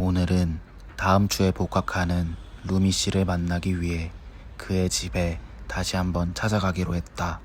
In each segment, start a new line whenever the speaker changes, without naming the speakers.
오늘은 다음 주에 복학하는 루미 씨를 만나기 위해 그의 집에 다시 한번 찾아가기로 했다.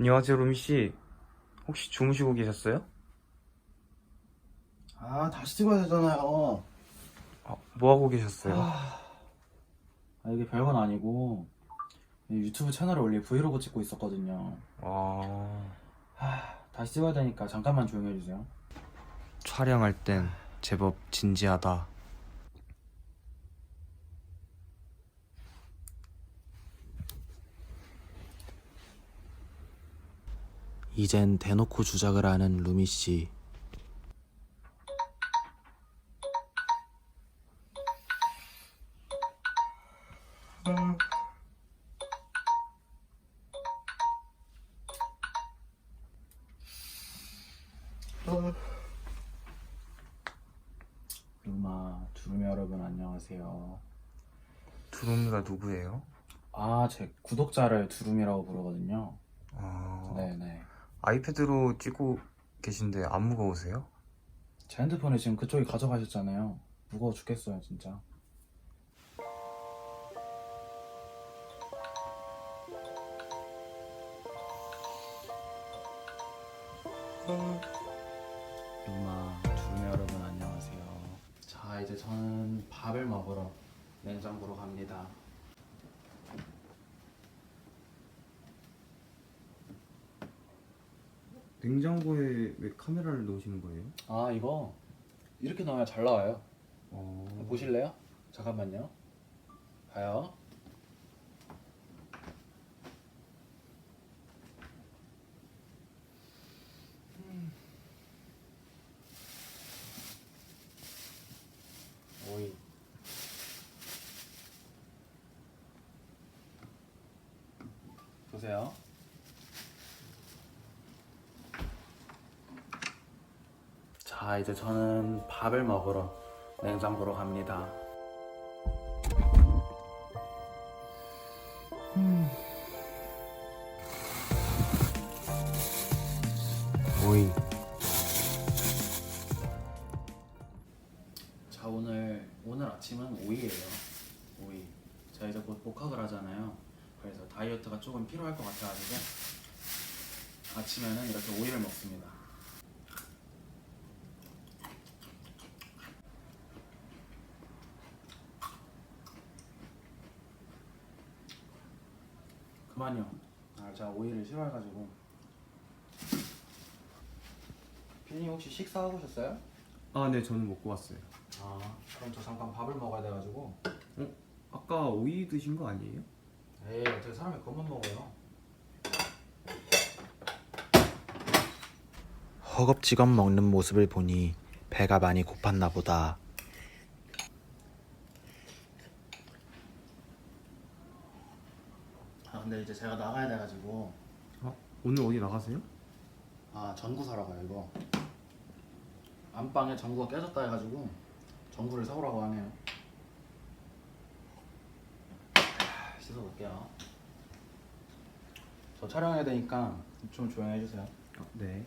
안녕하세요, 루미 씨. 혹시 주무시고 계셨어요?
아 다시 찍어야 되잖아요
아, 뭐 하고 계셨어요?
아 이게 별건 아니고 유튜브 채널에 올릴 브이로그 찍고 있었거든요
아,
아 다시 찍어야 되니까 잠깐만 조용히 해주세요
촬영할 땐 제법 진지하다.
이젠 대놓고 주작을 하는 루미 씨.
루마 두루미 여러분 안녕하세요
두루미가 누구예요?
아 제 구독자를 두루미라고 부르거든요
아,
네네
아이패드로 찍고 계신데 안 무거우세요?
제 핸드폰을 지금 그쪽이 가져가셨잖아요. 무거워 죽겠어요 진짜. 루마 두루미 여러분 안녕하세요. 자 이제 저는 밥을 먹으러 냉장고로 갑니다
냉장고에 왜 카메라를 놓으시는 거예요?
아 이거? 이렇게 넣어야 잘 나와요.
어,
보실래요? 잠깐만요. 봐요. 오이. 보세요 자 이제 저는 밥을 먹으러 냉장고로 갑니다
오이.
자 오늘 오늘 아침은 오이예요. 오이. 자 이제 곧 복학을 하잖아요. 그래서 다이어트가 조금 필요할 것 같아가지고 아침에는 이렇게 오이를 먹습니다. 그만요. 아 제가 오이를 싫어해가지고. 피디님 혹시 식사하고 오셨어요?
아, 네, 저는 먹고 왔어요.
아 그럼 저 잠깐 밥을 먹어야 돼가지고
아까 오이 드신 거 아니에요?
에이 어떻게 사람이 그것만 먹어요
허겁지겁 먹는 모습을 보니 배가 많이 고팠나 보다.
아 근데 이제 제가 나가야 돼가지고.
아, 오늘 어디 나가세요?
아 전구 사러 가요 이거. 안방에 전구가 깨졌다 해가지고 전구를 사오라고 하네요. 하, 씻어볼게요. 저 촬영해야 되니까 좀 조용히 해주세요.
아, 네.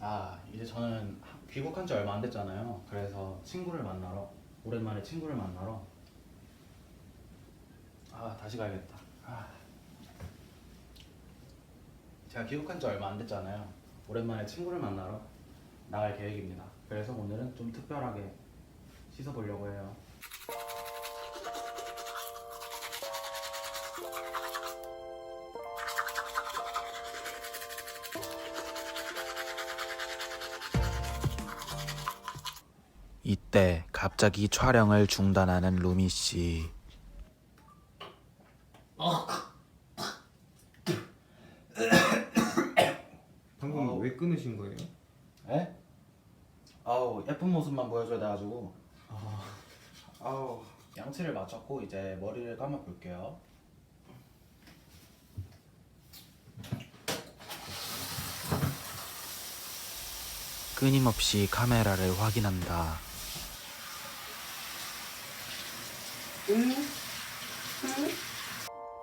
아 이제 저는 귀국한 지 얼마 안 됐잖아요. 그래서 친구를 만나러 오랜만에 친구를 만나러. 아 다시 가야겠다. 아. 제가 귀국한 지 얼마 안 됐잖아요. 오랜만에 친구를 만나러 나갈 계획입니다. 그래서 오늘은 좀 특별하게 씻어보려고 해요
이때 갑자기 촬영을 중단하는 루미 씨.
아. 방금 아우. 왜 끊으신 거예요? 에? 아우 예쁜 모습만 보여줘야 돼가지고 아우 양치를 마쳤고 이제 머리를 감아볼게요.
끊임없이 카메라를 확인한다.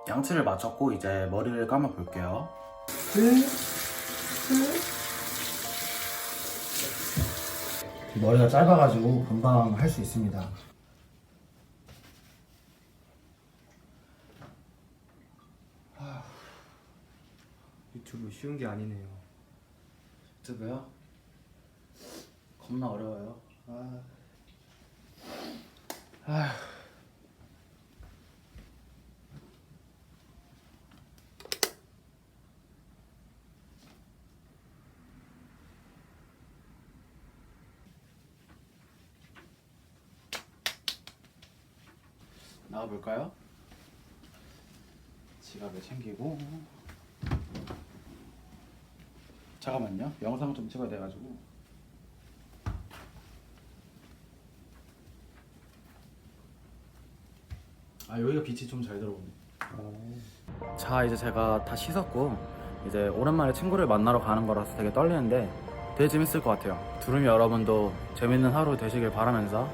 양치를 마쳤고 이제 머리를 감아 볼게요 머리가 짧아가지고 금방 할 수 있습니다
유튜브 쉬운 게 아니네요.
유튜브요? 겁나 어려워요. 아. 아휴. 나와볼까요? 지갑을 챙기고 잠깐만요. 영상 좀 찍어야 돼가지고. 아 여기가 빛이 좀 잘 들어오네. 자 이제 제가 다 씻었고 이제 오랜만에 친구를 만나러 가는 거라서 되게 떨리는데 되게 재밌을 것 같아요. 두루미 여러분도 재밌는 하루 되시길 바라면서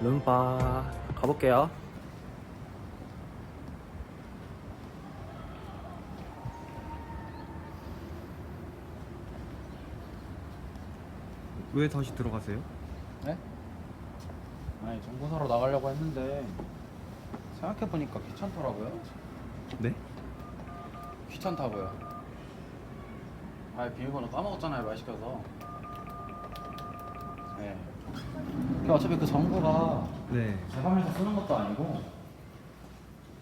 룸바 가볼게요.
왜 다시 들어가세요?
네? 아니 정보 사러 나가려고 했는데 생각해 보니까 귀찮더라고요.
네?
귀찮다고요. 아 비밀번호 까먹었잖아요 말 시켜서. 네. 근데 어차피 그 정보가
네.
제 화면에서 쓰는 것도 아니고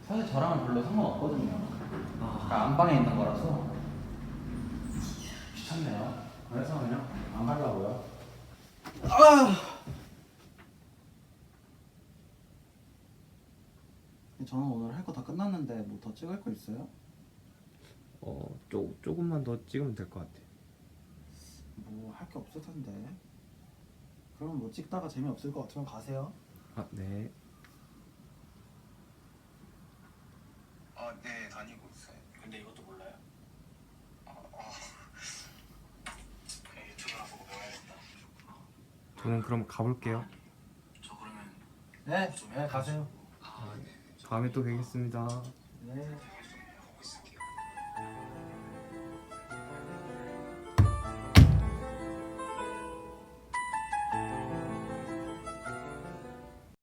사실 저랑은 별로 상관없거든요. 그러니까 안방에 있는 거라서 귀찮네요. 그래서 그냥 안 가려고요. 아! 저는 오늘 할 거 다 끝났는데 뭐 더 찍을 거 있어요?
어, 조, 조금만 더 찍으면 될 것 같아요.
뭐할 게 없을 텐데. 그럼 뭐 찍다가 재미없을 것 같으면 가세요.
아, 네.
아, 네, 다니고 있어요.
근데 이것도 몰라요?
아, 아. 그냥 유튜브나 보고 배워야겠다.
저는 그럼 가볼게요.
저 그러면
네, 네 가세요.
아, 네.
다음에 또 뵙겠습니다.
네.